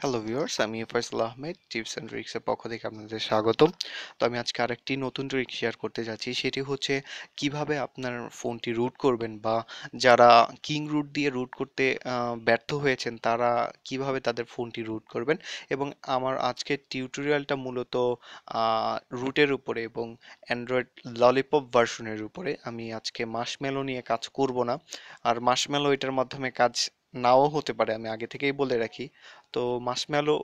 Hello viewers আমি Faisal Ahmed, tips and ট্রিক্সের পক্ষ থেকে আপনাদের স্বাগতম। তো আমি আজকে আরেকটি নতুন ট্রিক শেয়ার করতে যাচ্ছি। সেটি হচ্ছে কীভাবে আপনার ফোনটি রুট করবেন বা যারা কিং রুট দিয়ে রুট করতে ব্যর্থ হয়েছেন, তারা কীভাবে তাদের ফোনটি রুট করবেন এবং আমার আজকের টিউটোরিয়ালটা মূলত রুটের উপরে এবং অ্যান্ড্রয়েড ললিপপ ভার্সনের উপরে। আমি আজকে মাসমেলো নিয়ে কাজ করব না। আর মাসমেলো এটার মাধ্যমে কাজ নাও হতে পারে, আমি আগে থেকেই বলে রাখি। তো মাসমেলো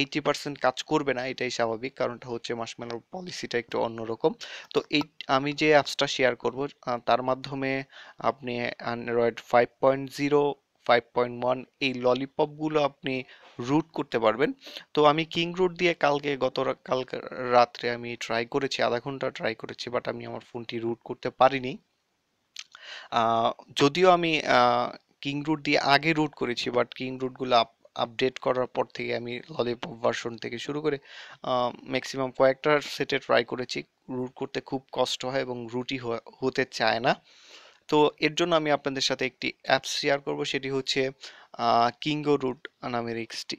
এইটি পার্সেন্ট কাজ করবে না, এটাই স্বাভাবিক। কারণটা হচ্ছে মাসমেলোর পলিসিটা একটু অন্যরকম। তো এই, আমি যে অ্যাপসটা শেয়ার করব তার মাধ্যমে আপনি android five point zero five point one এই ললিপপগুলো আপনি রুট করতে পারবেন। তো আমি কিং রুট দিয়ে কালকে গত কালকে রাত্রে আমি ট্রাই করেছি, আধা ঘণ্টা ট্রাই করেছি বাট আমি আমার ফোনটি রুট করতে পারিনি। যদিও আমি কিং রুট দিয়ে আগে রুট করেছি বাট কিং রুটগুলো আপডেট করার পর থেকে আমি ললিপপ ভার্সন থেকে শুরু করে ম্যাক্সিমাম কয়েকটা সেটে ট্রাই করেছি। রুট করতে খুব কষ্ট হয় এবং রুটই হতে চায় না। তো এর জন্য আমি আপনাদের সাথে একটি অ্যাপ শেয়ার করব, সেটি হচ্ছে কিঙ্গো রুট নামের এক্সটি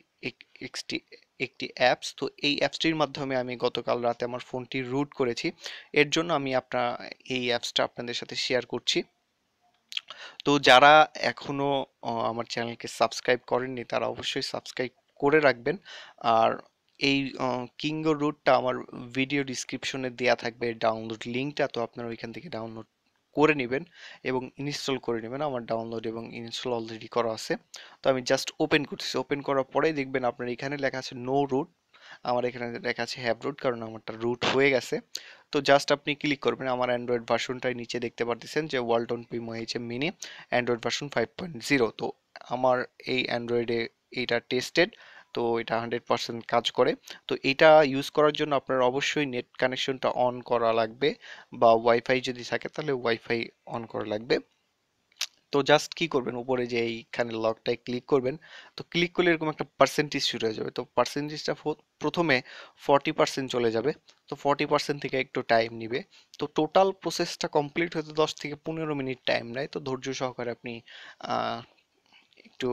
এক্সটি একটি অ্যাপস তো এই অ্যাপসটির মাধ্যমে আমি গতকাল রাতে আমার ফোনটি রুট করেছি। এর জন্য আমি আপনার, এই অ্যাপসটা আপনাদের সাথে শেয়ার করছি। তো যারা এখনও আমার চ্যানেলকে সাবস্ক্রাইব করেননি, তারা অবশ্যই সাবস্ক্রাইব করে রাখবেন। আর এই কিঙ্গো রুটটা আমার ভিডিও ডিসক্রিপশনে দেয়া থাকবে, ডাউনলোড লিঙ্কটা, তো আপনারা ওইখান থেকে ডাউনলোড করে নেবেন এবং ইনস্টল করে নেবেন আমার ডাউনলোড এবং ইনস্টল অলরেডি করা আছে। তো আমি জাস্ট ওপেন করতেছি। ওপেন করার পরেই দেখবেন আপনার এখানে লেখা আছে নো রুট। আমার এখানে লেখা আছে হ্যাভ রুট কারণ আমারটা রুট হয়ে গেছে। তো জাস্ট আপনি ক্লিক করবেন, আমার অ্যান্ড্রয়েড ভার্সনটাই নিচে দেখতে পারতেছেন যে Walton Primo H M mini android version five point zero তো আমার এই অ্যান্ড্রয়েডে এইটা টেস্টেড তো এটা হান্ড্রেড পার্সেন্ট কাজ করে। তো এটা ইউজ করার জন্য আপনার অবশ্যই নেট কানেকশনটা অন করা লাগবে বা ওয়াইফাই যদি থাকে তাহলে ওয়াইফাই অন করা লাগবে। তো জাস্ট কি করবেন? উপরে যে এইখানে লকটায় ক্লিক করবেন, তো ক্লিক করলে এরকম একটা পার্সেন্টেজ শুরু হয়ে যাবে। তো পার্সেন্টেজটা প্রথমে ফর্টি পার্সেন্ট চলে যাবে, তো ফর্টি পার্সেন্ট থেকে একটু টাইম নিবে। তো টোটাল প্রসেসটা কমপ্লিট হতে দশ থেকে পনেরো মিনিট টাইম নেয়। তো ধৈর্য সহকারে আপনি একটু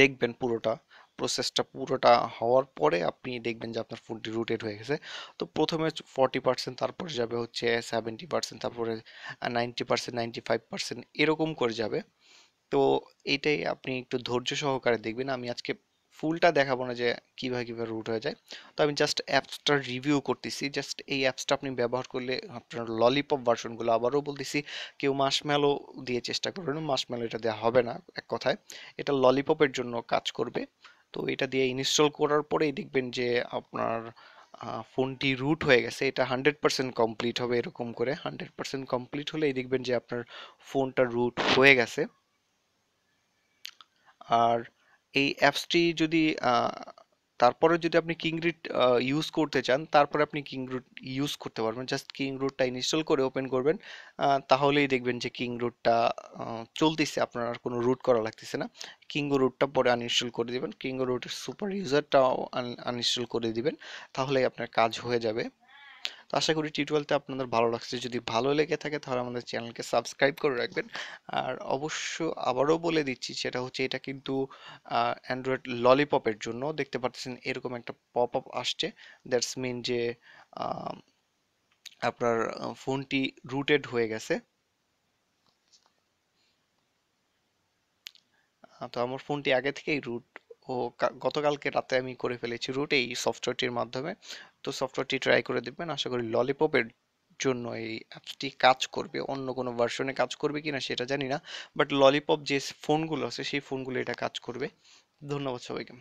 দেখবেন পুরোটা। প্রসেসটা পুরোটা হওয়ার পরে আপনি দেখবেন যে আপনার ফোনটি রুটেড হয়ে গেছে। তো প্রথমে ফর্টি পার্সেন্ট তারপরে যাবে হচ্ছে সেভেন্টি পার্সেন্ট তারপরে ninety percent ninety five percent এরকম করে যাবে। তো এইটাই আপনি একটু ধৈর্য সহকারে দেখবেন। আমি আজকে ফুলটা দেখাবো না যে কীভাবে কীভাবে রুট হয়ে যায়। তো আমি জাস্ট অ্যাপসটা রিভিউ করতেছি। জাস্ট এই অ্যাপসটা আপনি ব্যবহার করলে আপনার ললিপপ ভার্সনগুলো আবারও বলতেছি, কেউ মাসমেলো দিয়ে চেষ্টা করবেন। মাসমেলো এটা দেওয়া হবে না, এক কথায়। এটা ললিপপের জন্য কাজ করবে। তো এটা দিয়ে ইনস্টল করার পরেই দেখবেন যে আপনার ফোনটি রুট হয়ে গেছে। এটা হান্ড্রেড পার্সেন্ট কমপ্লিট হবে এরকম করে। হান্ড্রেড পার্সেন্ট কমপ্লিট হলেই দেখবেন যে আপনার ফোনটা রুট হয়ে গেছে। আর এই অ্যাপসটি যদি তারপরে যদি আপনি কিং রুট ইউজ করতে চান, তারপরে আপনি কিং রুট ইউজ করতে পারবেন। জাস্ট কিং রুটটা ইনস্টল করে ওপেন করবেন তাহলেই দেখবেন যে কিং রুটটা চলতেছে। আপনার আর কোনো রুট করা লাগতেছে না। কিঙ্গো রুটটা পরে আনইনস্টল করে দিবেন। কিঙ্গো রুটের সুপার ইউজারটাও আনইনস্টল করে দিবেন। তাহলেই আপনার কাজ হয়ে যাবে। তো আশা করি টিউটোরিয়ালটা আপনাদের ভালো লাগছে। যদি ভালো লেগে থাকে তাহলে আমাদের চ্যানেলকে সাবস্ক্রাইব করে রাখবেন। আর অবশ্য আবারও বলে দিচ্ছি সেটা হচ্ছে এটা কিন্তু অ্যান্ড্রয়েড ললিপপের জন্য। দেখতে পাচ্ছেন এরকম একটা পপ আপ আসছে। দ্যাটস মিন যে আপনার ফোনটি রুটেড হয়ে গেছে। তো আমার ফোনটি আগে থেকেই রুট ও গতকালকে রাতে আমি করে ফেলেছি রুট এই সফটওয়্যারটির মাধ্যমে। তো সফটওয়্যারটি ট্রাই করে দেখবেন, আশা করি ললিপপের জন্য এই অ্যাপসটি কাজ করবে। অন্য কোনো ভার্সনে কাজ করবে কিনা সেটা জানি না বাট ললিপপ যে ফোনগুলো আছে, সেই ফোনগুলো এটা কাজ করবে। ধন্যবাদ সবাইকে।